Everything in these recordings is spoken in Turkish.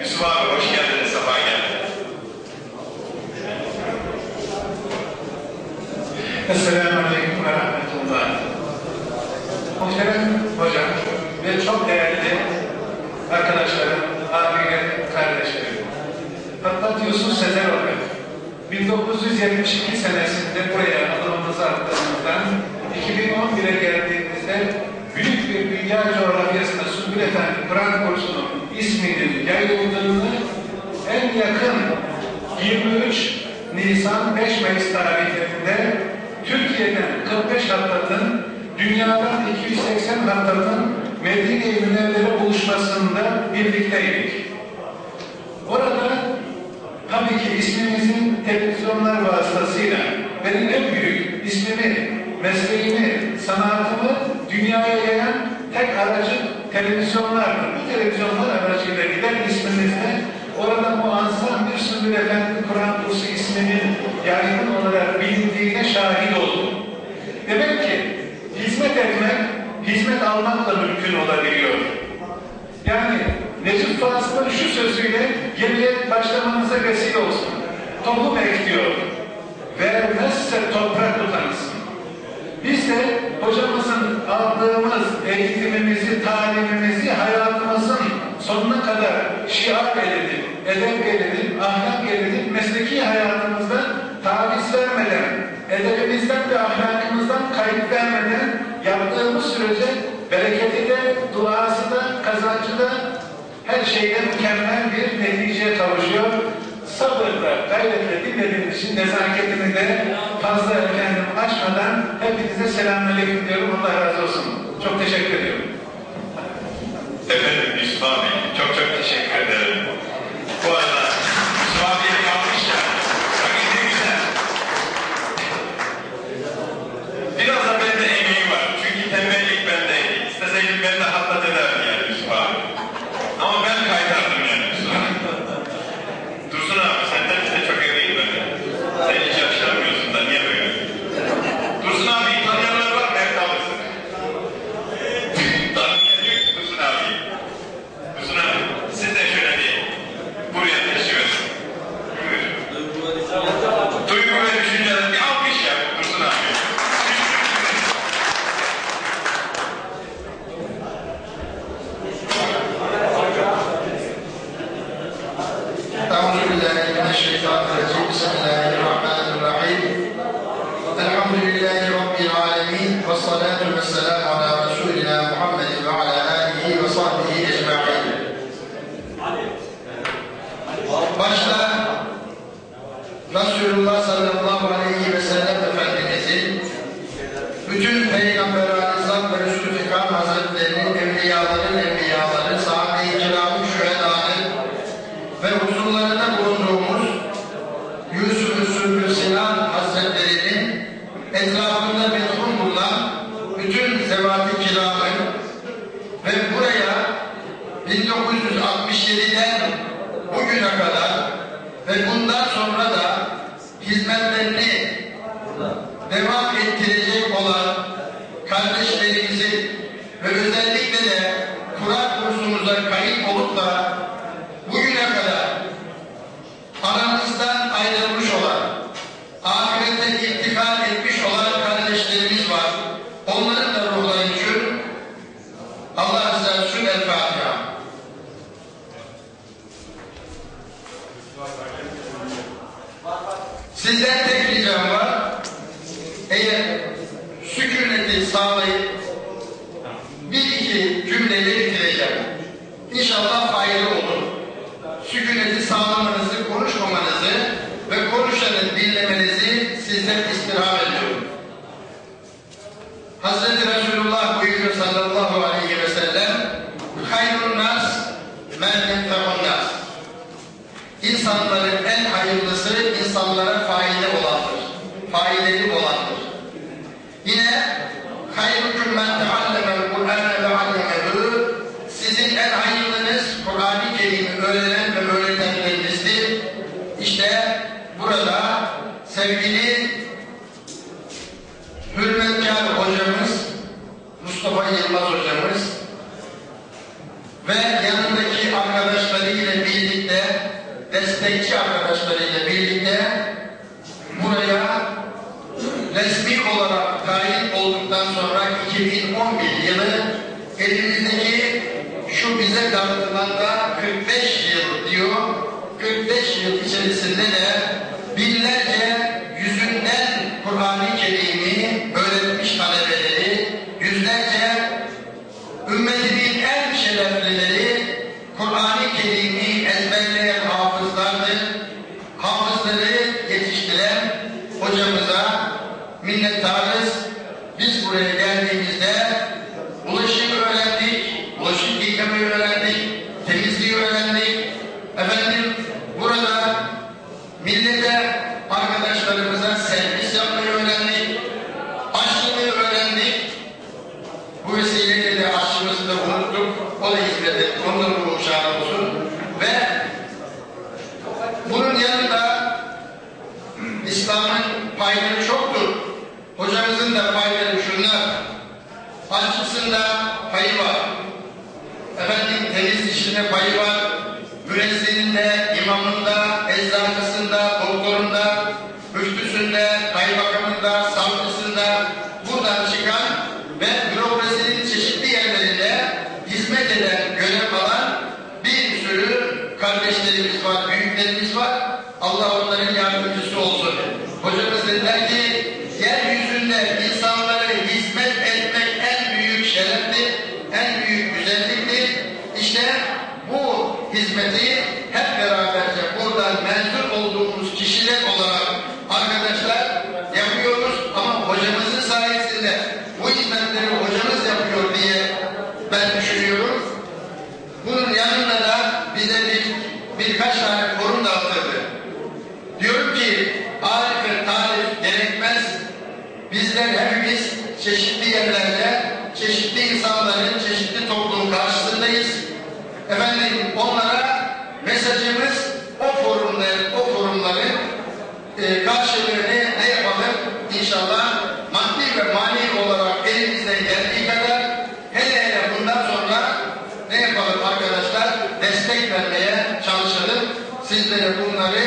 Yusuf abi hoş geldin, sabah geldin. Esselamu Aleyküm ve Rahmetullah. Muhterem hocam ve çok değerli arkadaşlarım, abilerim, kardeşlerim. Hattat Yusuf Sezer olarak 1972 senesinde buraya adımımızı attığımızdan 2011'e geldiğimizde büyük bir dünya coğrafyasında Sümbül Efendi Kur'an kursunun isminin yayıldığını en yakın 23 Nisan 5 Mayıs tarihlerinde Türkiye'den 45 hattatın dünyadan 280 hattatın Medine-i buluşmasında birlikteydik. Orada tabii ki ismimizin televizyonlar vasıtasıyla benim en büyük ismimi, mesleğimi, sanatımı dünyaya yayan tek aracı televizyonlardır. Bu televizyonlar aracıyla giden ismimizle orada muazzam bir Sümbül Efendi Kur'an kursu isminin yaygın olarak bilindiğine şahit oldum. Demek ki hizmet etmek, hizmet almakla mümkün olabiliyor. Yani Necip Fazıl'ın şu sözüyle yemeğe başlamanıza vesile olsun. Tohum ekliyor. Vermezse toprak utansın. Biz de hocamızın aldığımız eğitimimizi, talimimizi hayatımızın sonuna kadar şiar edinip, edep edinip, ahlak edinip, mesleki hayatımızda taviz vermeden, edebimizden ve ahlakımızdan kayıp vermeden yaptığımız sürece bereketi de, duası da, kazancı da her şeyde mükemmel bir neticeye kavuşuyor. Sabırla, gayretle dinlediğiniz için nezaketimi de fazla efendim açmadan hepinize selamünaleyküm diyorum. Allah razı olsun. Çok teşekkür ediyorum. 1967'den bugüne kadar ve bundan sonra da hizmetlerini devam ettirecek olan kardeşlerimizin hayırküm men teallemel Kur'an'a ve allemehu sizin en hayırlınız Kur'an-ı Kerim'i ve öğretenlerinizdir. İşte burada sevgili hürmetkar hocamız Mustafa Yılmaz hocamız ve yanındaki arkadaşlarıyla birlikte destekçi arkadaşlarıyla birlikte buraya resmi olarak gayet 2011 yılı elimizdeki şu bize dağıtılarda 45 yıl diyor. 45 yıl içerisinde de binlerce yüzünden Kur'an-ı Kerim'i öğretmiş talebeleri, yüzlerce ümmetimin en şereflileri Kur'an-ı Millete, arkadaşlarımıza servis yapmayı öğrendik. Aşçılığı öğrendik. Bu vesileyle de aşçımızı da unuttuk. O da hizmet etti. Onun ruhu şahane olsun. Ve bunun yanında İslam'ın payları çoktur. Hocamızın da payları şunlar. Aşçısında payı var. Efendim temiz işinde payı var. Mürezzin Hoje eu sizlere bunları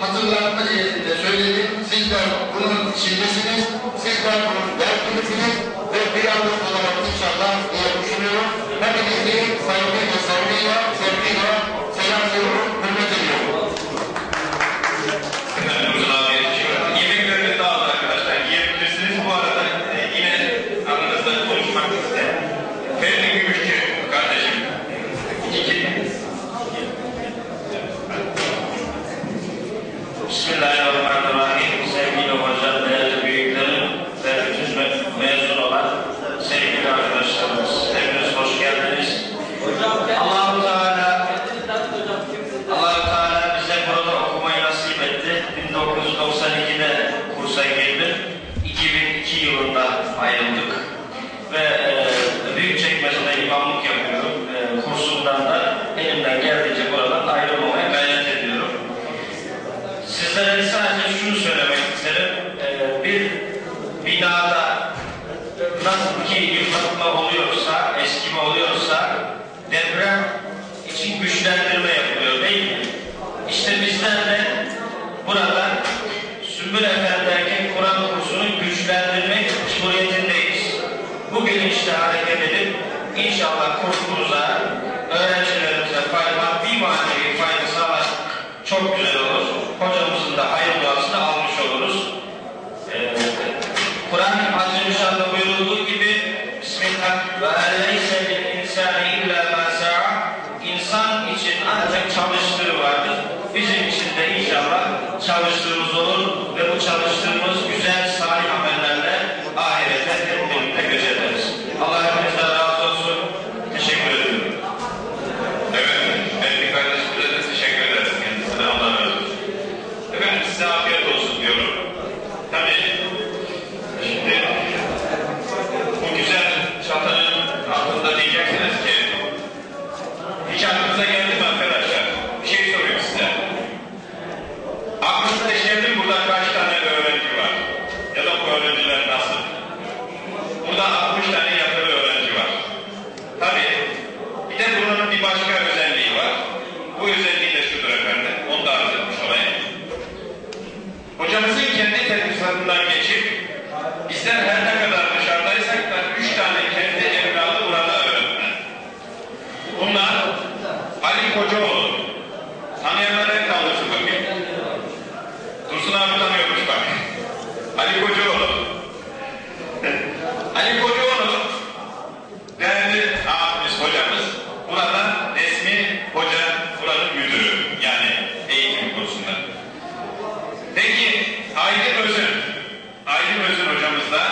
hatırlatma cihetinde söyledim. Sizler bunun içindesiniz, sizler bunun dertlisiniz ve bir yalnız olarak inşallah diye düşünüyorum. Hepinizi saygı ve sevgiyle ciddi bir katılma oluyorsa, eskime oluyorsa deprem için güçlendirme yapılıyor değil mi? İşte bizden de buradan Sümbül Efendi Kur'an kursunu güçlendirmek suretindeyiz. Bu bilinçle hareket edip inşallah kursumuza, öğrencilerimize fayda hocamız burada resmi hoca buranın müdürü yani eğitim konusunda. Peki Aydın Özen Aydın Özen hocamız da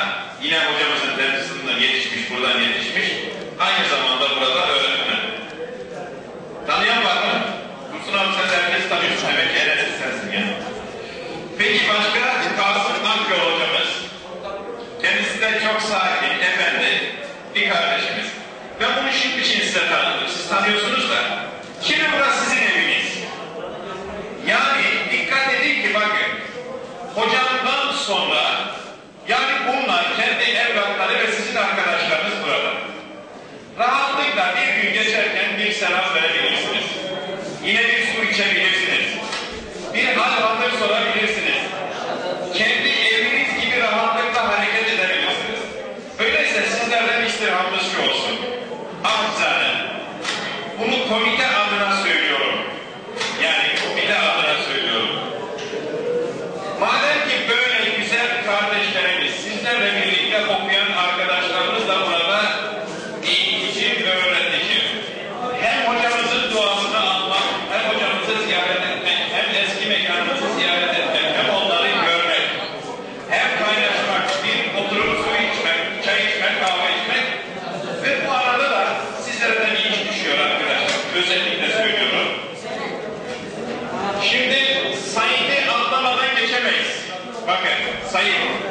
yine hocamızın tercihisinden yetişmiş, buradan yetişmiş. Aynı zamanda burada öğretmen. Tanıyan var mı? Dursun abi sen herkes tanıyorsun. Demek ki herhalde sensin yani. Peki başka Kasım Akgöl hocamız. Kendisi de çok sahip. Tanıyorsunuz da. Şimdi burası sizin eviniz. Yani dikkat edin ki bakın. Hocamdan sonra yani bunlar kendi evlatları ve sizin arkadaşlarınız burada. Rahatlıkla bir gün geçerken bir selam verebilirsiniz. Yine bir su içebilirsiniz. Bir hal hatır sorabilirsiniz. Kendi Saiu.